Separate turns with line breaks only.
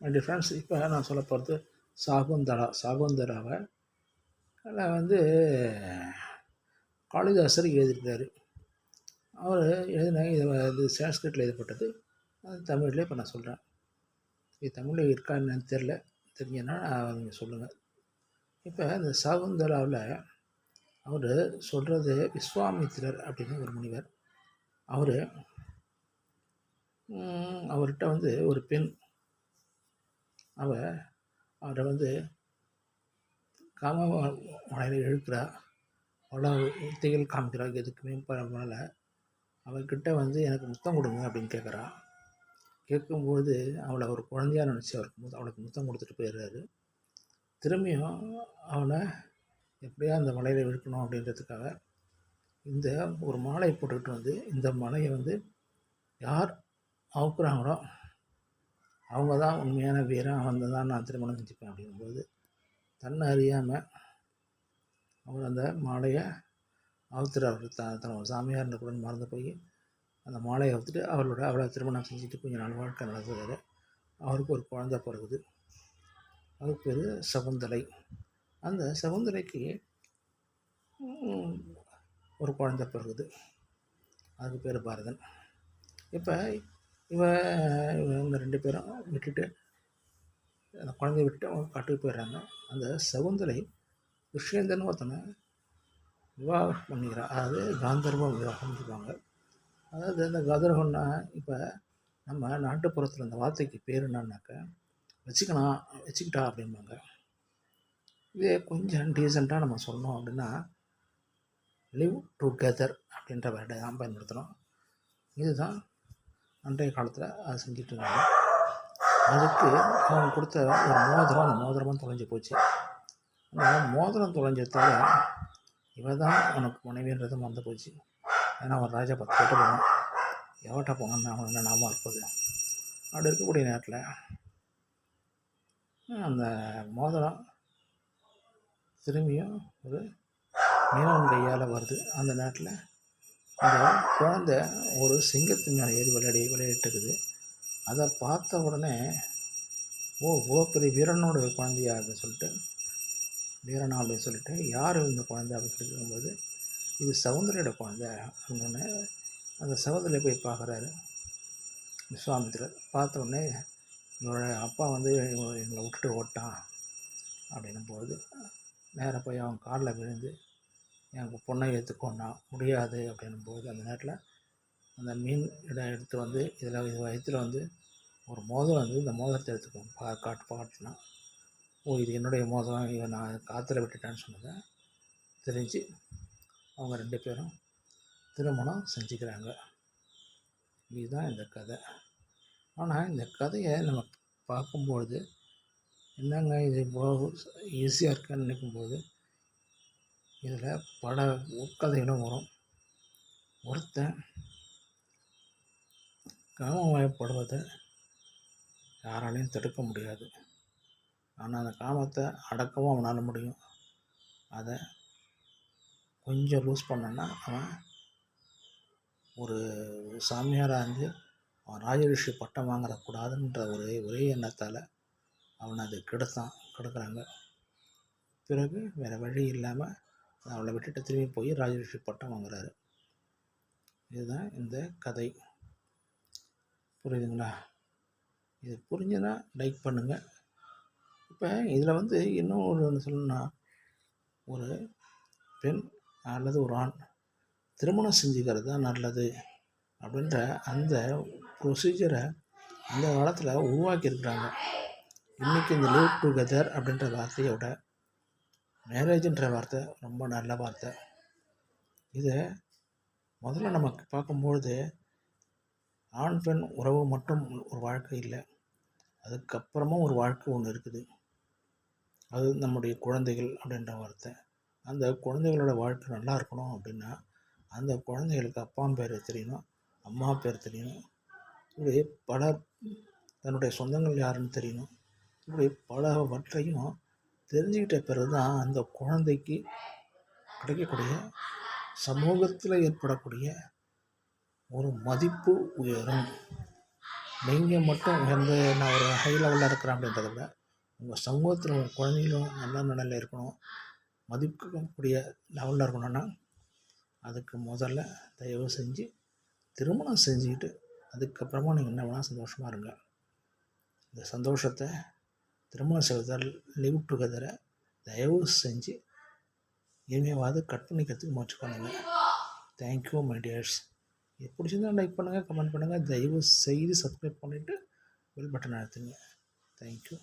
My friends இப்போ நான் சொல்ல போகிறது சாகுந்தரா சாகுந்தராவை அதில் வந்து காளிதாசர் எழுதியிருக்காரு அவர் எழுதின இது இது சான்ஸ்கிரிட்டில் எழுதப்பட்டது. அது தமிழில் இப்போ நான் சொல்கிறேன் இது தமிழில் இருக்கா என்னன்னு தெரில தெரிஞ்சேன்னா நீங்கள் சொல்லுங்கள் இப்போ இந்த சாகுந்தராவில் அவர் சொல்கிறது விஸ்வாமித்திரர் அப்படின்னு ஒரு முனிவர். அவர் அவர்கிட்ட வந்து ஒரு பெண் அவள் அவரை வந்து காம மலையில் இழுக்கிறா. அவ்வளோ உத்திகள் காமிக்கிறா. எதுக்குமே பண்ணல. அவர்கிட்ட வந்து எனக்கு முத்தம் கொடுங்க அப்படின்னு கேட்குறா கேட்கும்போது அவளை ஒரு குழந்தையாக நினச்சி அவருக்கு முத்த அவளுக்கு முத்தம் கொடுத்துட்டு போயிடுறாரு. திரும்பியும் அவனை எப்படியா அந்த மலையில் இழுக்கணும் அப்படின்றதுக்காக இந்த ஒரு மாலையை போட்டுக்கிட்டு வந்து இந்த மலையை வந்து யார் அவுக்குறாங்களோ அவங்க தான் உண்மையான வீரன். அவங்க தான் நான் திருமணம் செஞ்சுப்பேன் அப்படிங்கும்போது தன்னை அறியாமல் அவர் அந்த மாலையை அவுத்துறாரு. த தன்னோட சாமியார்ன்ற கூட மறந்து போய் அந்த மாலையை அவுத்துட்டு அவரோட அவளை திருமணம் செஞ்சுட்டு கொஞ்சம் நாள் வாழ்க்கை நடத்துகிறாரு அவருக்கு ஒரு குழந்த பிறகுது அதுக்கு பேர் சகுந்தலை. அந்த சகுந்தலைக்கு ஒரு குழந்த பிறகுது அதுக்கு பேர் பாரதன். இப்போ இவன் இவங்க ரெண்டு பேரும் விட்டுட்டு அந்த குழந்தைய விட்டுட்டு அவங்க காட்டுக்கு போயிடுறாங்க. அந்த சகுந்தலை விஷயந்தன் ஒருத்தனை விவாகம் பண்ணிக்கிறான் அதாவது காந்தர்வ விவாகம் சொல்லுவாங்க. அதாவது இந்த கந்தர்வன்னா இப்போ நம்ம நாட்டுப்புறத்தில் அந்த வார்த்தைக்கு பேர் என்னன்னாக்கா வச்சுக்கலாம் வச்சுக்கிட்டா அப்படிம்பாங்க. இதே கொஞ்சம் டீசெண்டாக நம்ம சொன்னோம் அப்படின்னா லிவ் டுகெதர் அப்படின்ற வேர்டை தான் பயன்படுத்துகிறோம் இதுதான் அன்றைய காலத்தில் அதை செஞ்சுட்டு இருந்தாங்க அதுக்கு அவங்க கொடுத்த ஒரு மோதிரம் அந்த மோதிரமும் தொலைஞ்சு போச்சு. அந்த மோதிரம் தொலைஞ்சதால இவ தான் உனக்கு மனைவின்றது மறந்து போச்சு. ஏன்னா அவன் ராஜா பத்து கேட்டு போனான். எவட்ட போனான்னு அவன் என்ன நாம இருப்பது? அப்படி இருக்கக்கூடிய நேரத்தில் அந்த மோதிரம் திரும்பியும் ஒரு மீனவன் கையால் வருது. அந்த நேரத்தில் அந்த குழந்த ஒரு சிங்கத்தின் மேலே ஏறி விளையாடி விளையாட்டுக்குது அதை பார்த்த உடனே ஓ ஓ பெரிய வீரனோட குழந்தையா? அப்படின்னு சொல்லிட்டு வீரனா அப்படின்னு சொல்லிட்டு யார் இந்த குழந்தை? அப்படின்னு சொல்லி கேட்கும்போது இது சவுந்தரையோட குழந்தை. அப்படின்னு அந்த சகோதரியை போய் பார்க்குறாரு. விஸ்வாமித்திரர் பார்த்த உடனே இவரோட அப்பா வந்து எங்களை விட்டுட்டு ஓட்டான். அப்படின்னும் போது நேராக போய் அவன் காலில் விழுந்து எனக்கு பொண்ணை ஏற்றுக்கோன்னா முடியாது அப்படின்னும் போது அந்த நேரத்தில் அந்த மீன் இடம் எடுத்து வந்து இதில் இது வயிற்றில் வந்து ஒரு மோதிரம் வந்து இந்த மோதிரத்தை எடுத்துக்கோங்க. பா காட்டு பாட்டுனா ஓ இது என்னுடைய மோதிரம் இவன் நான் காற்றுல விட்டுட்டேன்னு சொன்னதை தெரிஞ்சு அவங்க ரெண்டு பேரும் திருமணம் செஞ்சுக்கிறாங்க. இதுதான் இந்த கதை. ஆனால் இந்த கதையை நம்ம பார்க்கும்பொழுது என்னங்க இது இவ்வளோ ஈஸியாக இருக்குன்னு நினைக்கும்போது இதில் பல உட்கதைகளும் வரும். ஒருத்தன் காமமயப்படுவதை யாராலையும் தடுக்க முடியாது. ஆனால் அந்த காமத்தை அடக்கவும் அவனால் முடியும். அதை கொஞ்சம் லூஸ் பண்ணனா அவன் ஒரு சாமியாராக இருந்து அவன் ராஜரிஷி பட்டம் வாங்கக்கூடாதுன்ற ஒரே ஒரே எண்ணத்தால் அவனை அது கெடுத்தான் கெடுக்கிறாங்க. பிறகு வேறு வழி இல்லாமல் அவளை விட்டுட்டு திரும்பி போய் ராஜரிஷி பட்டம் வாங்குறாரு. இதுதான் இந்த கதை. புரியுதுங்களா? இது புரிஞ்சுன்னா லைக் பண்ணுங்கள் இப்போ இதில் வந்து இன்னும் ஒரு ஒன்று சொல்லணும்னா ஒரு பெண் அல்லது ஒரு ஆண் திருமணம் செஞ்சுக்கிறது தான் நல்லது அப்படின்ற அந்த ப்ரொசீஜரை அந்த காலத்தில் உருவாக்கியிருக்கிறாங்க. இன்றைக்கி இந்த லிவ் டுகெதர் அப்படின்ற வார்த்தையோட மேரேஜுன்ற வார்த்தை ரொம்ப நல்ல வார்த்தை. இதை முதல்ல நமக்கு பார்க்கும்பொழுது ஆண் பெண் உறவு மட்டும் ஒரு வாழ்க்கை இல்லை. அதுக்கப்புறமும் ஒரு வாழ்க்கை ஒன்று இருக்குது. அது நம்முடைய குழந்தைகள் அப்படின்ற வார்த்தை. அந்த குழந்தைகளோட வாழ்க்கை நல்லா இருக்கணும் அப்படின்னா அந்த குழந்தைகளுக்கு அப்பா பேர் தெரியணும் அம்மா பேர் தெரியணும். இப்படி பல தன்னுடைய சொந்தங்கள் யாருன்னு தெரியணும். இப்படி பலவற்றையும் தெரிஞ்சுக்கிட்ட பிறகு தான் அந்த குழந்தைக்கு கிடைக்கக்கூடிய சமூகத்தில் ஏற்படக்கூடிய ஒரு மதிப்பு உயரும். நீங்கள் மட்டும் வந்து நான் ஒரு ஹை லெவலில் இருக்கிறேன் அப்படின்றத விட உங்கள் சமூகத்தில் உங்கள் குழந்தைகளும் நல்ல நிலையில் இருக்கணும். மதிக்கக்கூடிய லெவலில் இருக்கணும்னா அதுக்கு முதல்ல தயவு செஞ்சு திருமணம் செஞ்சுக்கிட்டு அதுக்கப்புறமா நீங்கள் என்ன வேணால் சந்தோஷமாக இருங்க. இந்த சந்தோஷத்தை திருமண செய்வதால் லிவ் டுகெதரை தயவு செஞ்சு இனிமேவாவது கட் பண்ணிக்கிறதுக்கு முயற்சி பண்ணுங்கள் தேங்க்யூ மை டியர்ஸ் இது பிடிச்சிருந்தா லைக் பண்ணுங்கள் கமெண்ட் பண்ணுங்கள் தயவு செய்து சப்ஸ்கிரைப் பண்ணிவிட்டு பெல் பட்டன் அழுத்துங்க. தேங்க்யூ